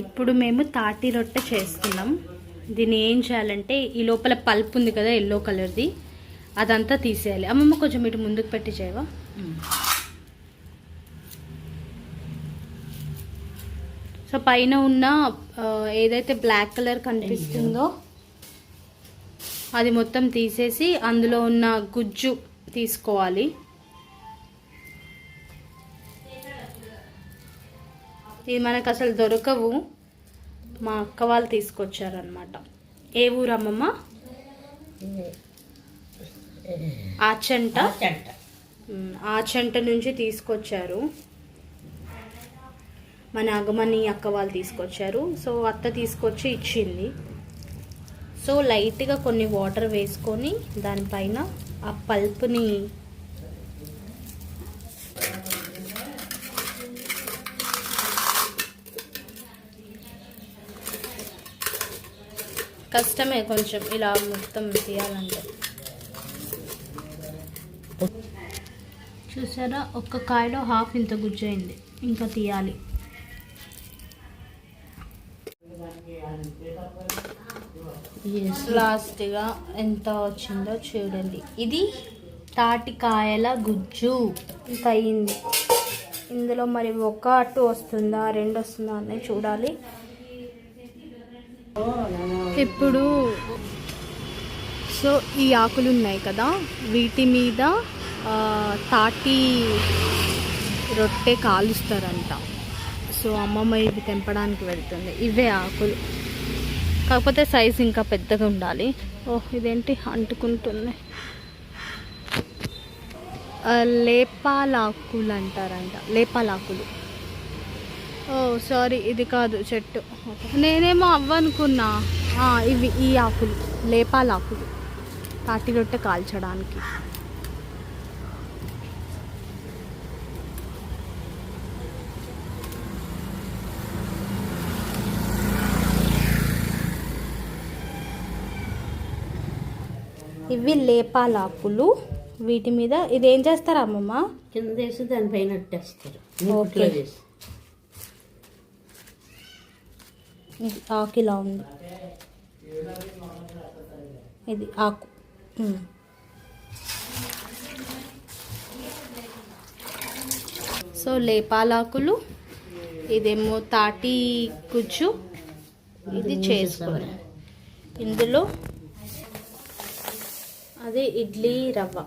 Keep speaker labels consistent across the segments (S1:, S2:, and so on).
S1: ఇప్పుడు మేము తాటి రొట్టె చేస్తున్నాం. దీన్ని ఏం చేయాలంటే ఈ లోపల పల్ప్ ఉంది కదా ఎల్లో కలర్ది అదంతా తీసేయాలి. అమ్మమ్మ కొంచెం ఇటు ముందుకు పెట్టి చేయవా? సో పైన ఉన్న ఏదైతే బ్లాక్ కలర్ కనిపిస్తుందో అది మొత్తం తీసేసి అందులో ఉన్న గుజ్జు తీసుకోవాలి. ఇది మనకు అసలు దొరకవు. మా అక్క వాళ్ళు తీసుకొచ్చారనమాట ఏ ఊరు అమ్మమ్మ ఆచంట. ఆచంట. నుంచి తీసుకొచ్చారు. మన అగమని అక్క వాళ్ళు తీసుకొచ్చారు. సో అత్త తీసుకొచ్చి ఇచ్చింది. సో లైట్గా కొన్ని వాటర్ వేసుకొని దానిపైన ఆ పల్ప్ని కష్టమే కొంచెం ఇలా మొత్తం తీయాలంటే. చూసారా? ఒక్క కాయలో హాఫ్ ఇంత గుజ్జయింది. ఇంకా తీయాలి. లాస్ట్గా ఎంత వచ్చిందో చూడండి. ఇది తాటికాయల గుజ్జు. ఇంత అయింది ఇందులో మరి ఒక అట్టు వస్తుందా రెండు వస్తుందా అనేది చూడాలి. ఇప్పుడు సో ఈ ఆకులు ఉన్నాయి కదా. వీటి మీద తాటి రొట్టె కాలుస్తారంట. సో అమ్మమ్మ ఇవి తెంపడానికి వెళ్తుంది. ఇవే ఆకులు. కాకపోతే సైజ్ ఇంకా పెద్దగా ఉండాలి. ఓహ్ ఇదేంటి? అంటుకుంటుంది. లేపాలాకులు అంటారంట లేపాలాకులు. ఓ సారీ ఇది కాదు చెట్టు. నేనేమో అవ్వనుకున్నా. ఇవి ఈ ఆకులు లేపాలాకులు తాటి రొట్టె కాల్చడానికి. ఇవి లేపాలాకులు వీటి మీద ఇది ఏం చేస్తారా అమ్మమ్మ?
S2: కింద వేసి దానిపైన అట్టేస్తారు.
S1: ఓకే.
S2: నిప్పుట్లో వేసి
S1: ఇది ఆకు ఇలా ఉంది. ఇది ఆకు. సో లేపాలాకులు ఇదేమో తాటి గుజ్జు ఇది చేసుకోవాలి. ఇందులో అదే ఇడ్లీ రవ్వ.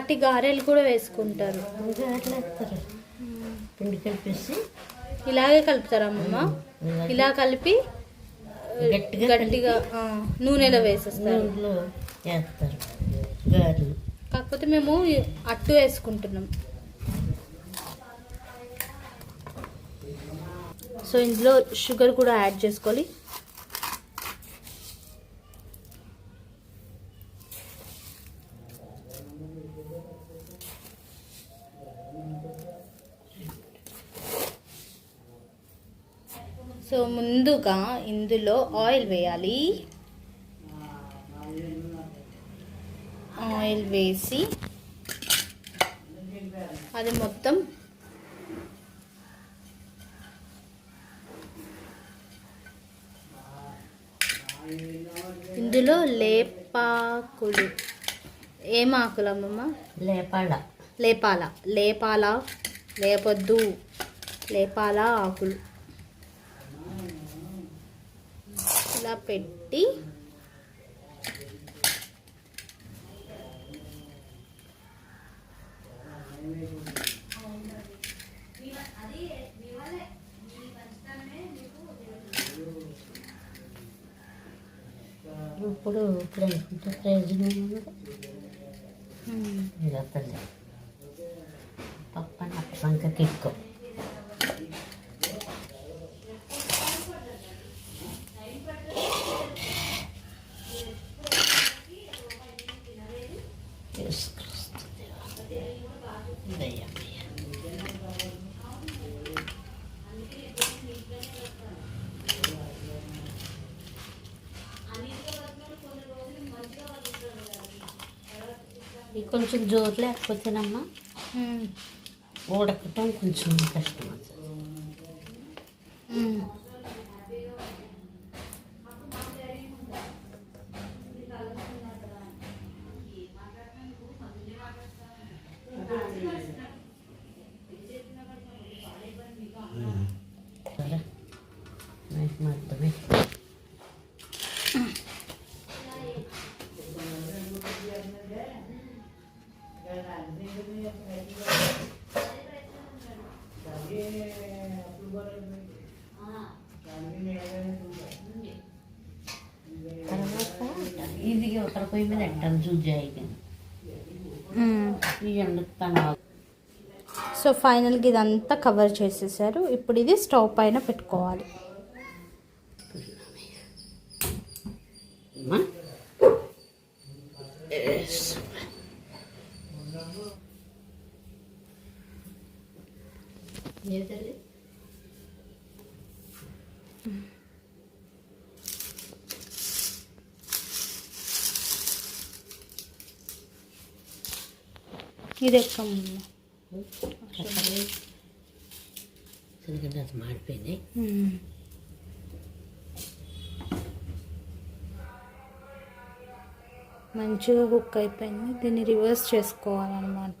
S1: తాటి గారెలు కూడా వేసుకుంటారు.
S2: పిండి కలిపేసి
S1: ఇలాగే కలుపుతారు అమ్మమ్మ? ఇలా కలిపి
S2: గట్టిగా
S1: నూనెలో వేసేస్తారు.
S2: గారెలు.
S1: కాకపోతే మేము అట్టు వేసుకుంటున్నాం. సో ఇందులో షుగర్ కూడా యాడ్ చేసుకోవాలి. సో ముందుగా ఇందులో ఆయిల్ వేయాలి. ఆయిల్ వేసి అది మొత్తం ఇందులో లేపాకులు. ఏం ఆకులు అమ్మమ్మ?
S2: లేపాడ
S1: లేపాల. లేపాల లేపొద్దు. లేపాల ఆకులు ఇలా పెట్టి
S2: ఇప్పుడు ఇప్పుడు అనుకుంటే ప్రయోజనం ఉంది
S1: ఉమ్,
S2: ఇలా తల్లి కొంచెం జోరు లేకపోతేనమ్మా.
S1: మ్మ్.
S2: ఉడకటం కొంచెం కష్టం ఇది ఒకరి పొయ్యి మీద ఎట్టాలి జుజ్జాయి ఈ ఎండకు
S1: సో ఫైనల్గా ఇదంతా కవర్ చేసేసారు. ఇప్పుడు ఇది స్టవ్ పైన పెట్టుకోవాలి. ఇది.
S2: ఎందుకంటే అది మాడిపోయింది.
S1: మంచిగా కుక్ అయిపోయింది. దీన్ని రివర్స్ చేసుకోవాలన్నమాట.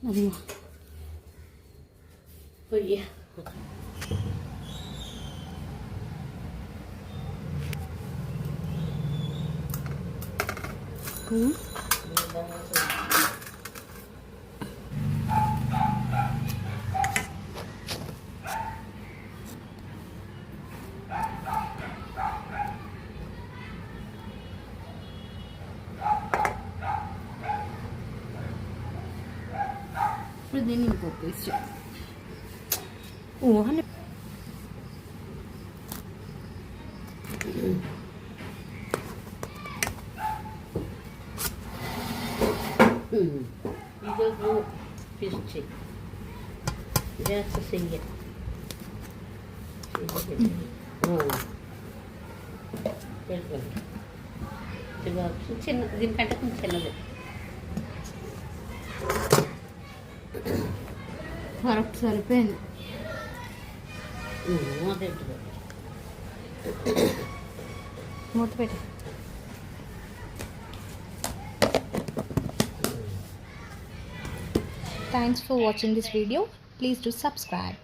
S2: 那
S1: 就不一样嗯。అమ్మా
S2: పొయ్యి
S1: మ్మ్. ఇప్పుడు దీన్ని ఇంకో పీస్ చేయాలి ఊహని
S2: ఇదొక పీస్ చెయ్యి జాస్తి చెయ్యి చిన్న దీనికంటే కొంచెం చిన్నది
S1: కరెక్ట్ సరిపోయింది. మూత పెట్టి. Thanks for watching this video please to subscribe